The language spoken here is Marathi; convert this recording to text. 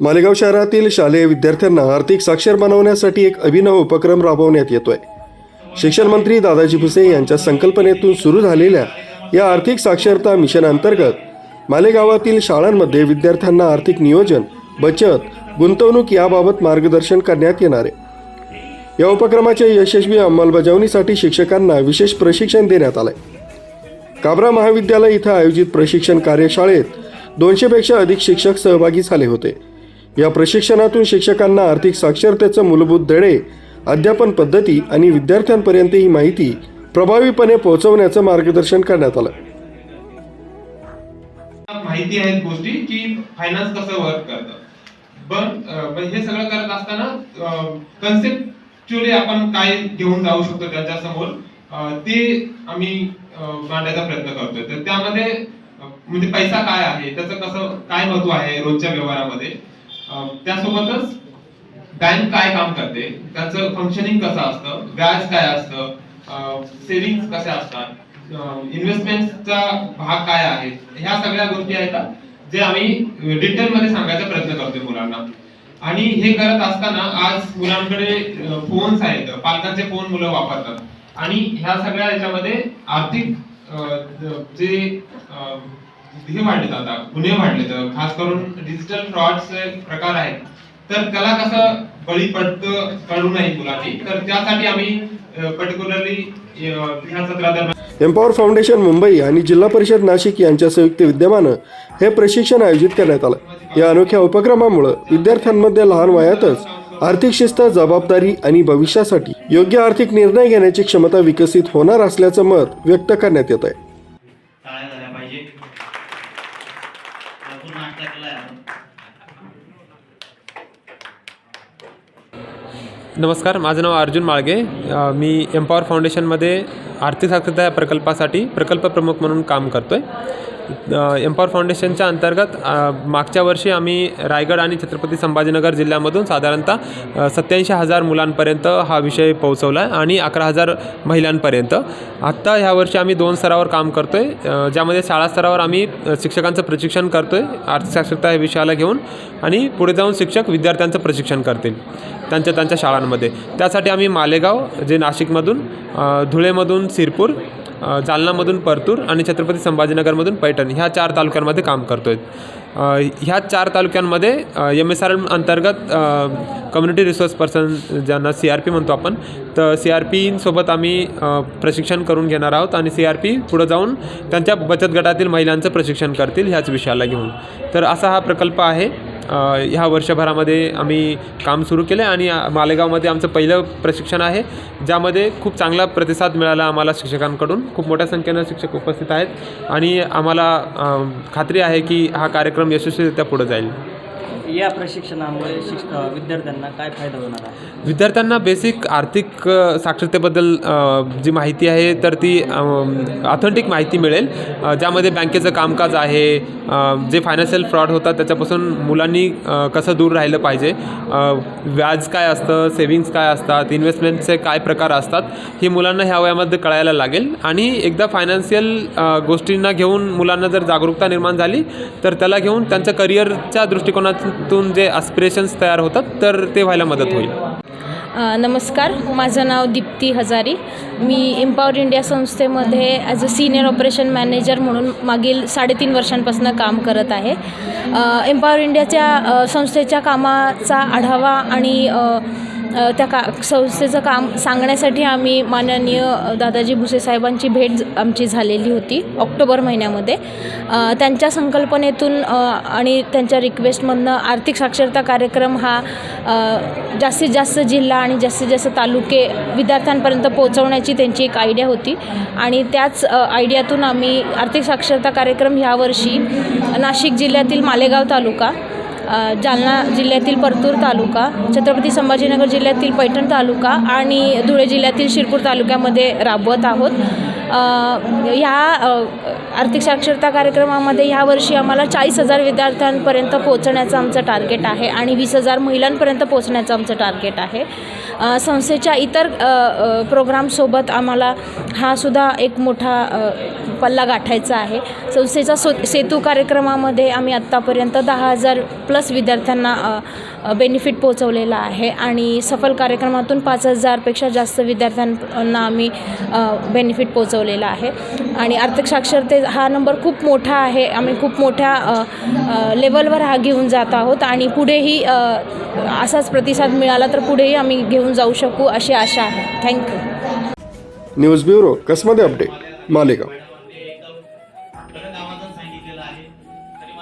मालेगाव शहरातील शालेय विद्यार्थ्यांना आर्थिक साक्षर बनवण्यासाठी एक अभिनव उपक्रम राबवण्यात येतोय. शिक्षण मंत्री दादाजी भुसे यांच्या संकल्पनेतून सुरू झालेल्या या आर्थिक साक्षरता मिशन अंतर्गत मालेगावातील शाळांमध्ये विद्यार्थ्यांना आर्थिक नियोजन बचत गुंतवणूक याबाबत मार्गदर्शन करण्यात येणार आहे. या उपक्रमाच्या यशस्वी अंमलबजावणीसाठी शिक्षकांना विशेष प्रशिक्षण देण्यात आलंय. काबरा महाविद्यालय इथं आयोजित प्रशिक्षण कार्यशाळेत दोनशेपेक्षा अधिक शिक्षक सहभागी झाले होते. या प्रशिक्षणातून शिक्षकांना आर्थिक साक्षरतेचं मूलभूत धडे अध्यापन पद्धती आणि विद्यार्थ्यांपर्यंत ही माहिती प्रभावीपणे पोहोचवण्याचं मार्गदर्शन करण्यात आलं. माहिती आहेत गोष्टी की फायनान्स कसं वर्क करतं. पण पण हे सगळं करत असताना कन्सेप्च्युअली आपण काय घेऊन जाऊ शकतो त्यांच्यासमोर ते आम्ही मांडायचा प्रयत्न करतोय. तर त्यामध्ये म्हणजे पैसा काय आहे त्याचं कसं काय महत्त्व आहे रोजच्या व्यवहारामध्ये? त्यासोबतच बँक काय काम करते? त्याचं फंक्शनिंग कसं असतं? व्याज काय असतं? सेव्हिंग कसे असतात? इन्व्हेस्टमेंटचा भाग काय आहे? ह्या सगळ्या गोष्टी आहेत जे आम्ही डिटेल मध्ये सांगायचा प्रयत्न करतोय मुलांना. आणि हे करत असताना आज मुलांकडे फोन्स आहेत. पालकांचे फोन मुलं वापरतात. आणि ह्या सगळ्या याच्यामध्ये आर्थिक जे हे वाढलेत आता गुन्हे वाढलेत खास करून डिजिटल फ्रॉडचे प्रकार आहेत. तर त्याला कसं बळी पडतं कळू नये मुलांनी. तर त्यासाठी आम्ही पर्टिक्युलरली एम्पॉवर फाउंडेशन मुंबई आणि जिल्हा परिषद नाशिक यांच्या संयुक्त विद्यमानं हे प्रशिक्षण आयोजित करण्यात आलं. या अनोख्या उपक्रमामुळे विद्यार्थ्यांमध्ये लहान वयातच आर्थिक शिस्त जबाबदारी आणि भविष्यासाठी योग्य आर्थिक निर्णय घेण्याची क्षमता विकसित होणार असल्याचं मत व्यक्त करण्यात येत आहे टाळ्या झाल्या पाहिजे भरपूर नाश्ता नमस्कार माझं नाव अर्जुन माळगे. मी एम्पॉवर फाउंडेशनमध्ये आर्थिक साक्षरता या प्रकल्पासाठी प्रकल्प प्रमुख म्हणून काम करतो आहे एम्पॉवर फाउंडेशनच्या अंतर्गत मागच्या वर्षी आम्ही रायगड आणि छत्रपती संभाजीनगर जिल्ह्यामधून साधारणतः सत्याऐंशी हजार मुलांपर्यंत हा विषय पोहोचवला आहे आणि अकरा हजार महिलांपर्यंत. आत्ता ह्या वर्षी आम्ही दोन स्तरावर काम करतो आहे ज्यामध्ये शाळा स्तरावर आम्ही शिक्षकांचं प्रशिक्षण करतो आहे आर्थिक साक्षरता या विषयाला घेऊन आणि पुढे जाऊन शिक्षक विद्यार्थ्यांचं प्रशिक्षण करतील त्यांच्या त्यांच्या शाळांमध्ये. त्यासाठी आम्ही मालेगाव जे नाशिकमधून धुळेमधून सिरपूर जालनामधून परतूर आणि छत्रपती संभाजीनगरमधून पैठण ह्या चार तालुक्यांमध्ये काम करतो आहेत ह्या चार तालुक्यांमध्ये एम एस आर एम अंतर्गत कम्युनिटी रिसोर्स पर्सन ज्यांना सी आर पी म्हणतो आपण तर सी आर पीसोबत आम्ही प्रशिक्षण करून घेणार आहोत आणि सी आर पी पुढं जाऊन त्यांच्या बचत गटातील महिलांचं प्रशिक्षण करतील ह्याच विषयाला घेऊन. तर असा हा प्रकल्प आहे. ह्या वर्षभरामध्ये आम्ही काम सुरू केलं आहे आणि मालेगावमध्ये आमचं पहिलं प्रशिक्षण आहे ज्यामध्ये खूप चांगला प्रतिसाद मिळाला आम्हाला शिक्षकांकडून. खूप मोठ्या संख्येनं शिक्षक उपस्थित आहेत आणि आम्हाला खात्री आहे की हा कार्यक्रम यशस्वीरित्या पुढे जाईल. या प्रशिक्षणामुळे शिक्ष विद्यार्थ्यांना काय फायदा होणार आहे? विद्यार्थ्यांना बेसिक आर्थिक अ, साक्षरतेबद्दल अ, जी माहिती आहे तर ती ऑथेंटिक माहिती मिळेल. अ, ज्यामध्ये बँकेचं कामकाज आहे अ, जे फायनान्शियल फ्रॉड होतात त्याच्यापासून मुलांनी अ, कसं दूर राहिलं पाहिजे. अ, व्याज काय असतं सेविंग्स काय असतात इन्व्हेस्टमेंटचे काय प्रकार असतात हे मुलांना ह्या वयामध्ये कळायला लागेल. आणि एकदा फायनान्शियल गोष्टींना घेऊन मुलांना जर जागरूकता निर्माण झाली तर त्याला घेऊन त्यांच्या करिअरच्या दृष्टिकोनातून जे आस्पिरेशन्स तयार होतात तर ते व्हायला मदत होईल. नमस्कार माझं नाव दीप्ती हजारी. मी एम्पॉवर इंडिया संस्थेमध्ये as a senior operation manager म्हणून मागील साडेतीन वर्षांपासून काम करत आहे. एम्पॉवर इंडियाच्या संस्थेच्या कामाचा आढावा आणि त्या का संस्थेचं काम सांगण्यासाठी आम्ही माननीय दादाजी भुसे साहेबांची भेट आमची झालेली होती ऑक्टोबर महिन्यामध्ये. त्यांच्या संकल्पनेतून आणि त्यांच्या रिक्वेस्टमधनं आर्थिक साक्षरता कार्यक्रम हा जास्तीत जास्त जिल्हा आणि जास्तीत जास्त तालुके विद्यार्थ्यांपर्यंत पोहोचवण्याची त्यांची एक आयडिया होती. आणि त्याच आयडियातून आम्ही आर्थिक साक्षरता कार्यक्रम ह्यावर्षी नाशिक जिल्ह्यातील मालेगाव तालुका जालना जिल्ह्यातील परतूर तालुका छत्रपती संभाजीनगर जिल्ह्यातील पैठण तालुका आणि धुळे जिल्ह्यातील शिरपूर तालुक्यामध्ये राबवत आहोत. ह्या आर्थिक साक्षरता कार्यक्रमामध्ये ह्यावर्षी आम्हाला चाळीस हजार विद्यार्थ्यांपर्यंत पोहोचण्याचं आमचं टार्गेट आहे आणि वीस हजार महिलांपर्यंत पोहोचण्याचं आमचं टार्गेट आहे. संस्थेच्या इतर प्रोग्रामसोबत आम्हाला हा सुद्धा एक मोठा पल्ला गाठायचा आहे. संस्थेचा सो सेतू कार्यक्रमामध्ये आम्ही आत्तापर्यंत दहा हजार प्लस विद्यार्थ्यांना बेनिफिट पोहोचवलेला आहे. आणि सफल कार्यक्रमातून पाच हजारपेक्षा जास्त विद्यार्थ्यांना आम्ही बेनिफिट पोहोचवलेला आहे. आणि आर्थिक साक्षरते हा नंबर खूप मोठा आहे. आम्ही खूप मोठ्या लेवलवर हा घेऊन जात आहोत. आणि पुढेही असाच प्रतिसाद मिळाला तर पुढेही आम्ही घेऊन जाऊ शकू अशी आशा आहे. थँक्यू न्यूज ब्युरो कसमध्ये अपडेट? मालेगाव.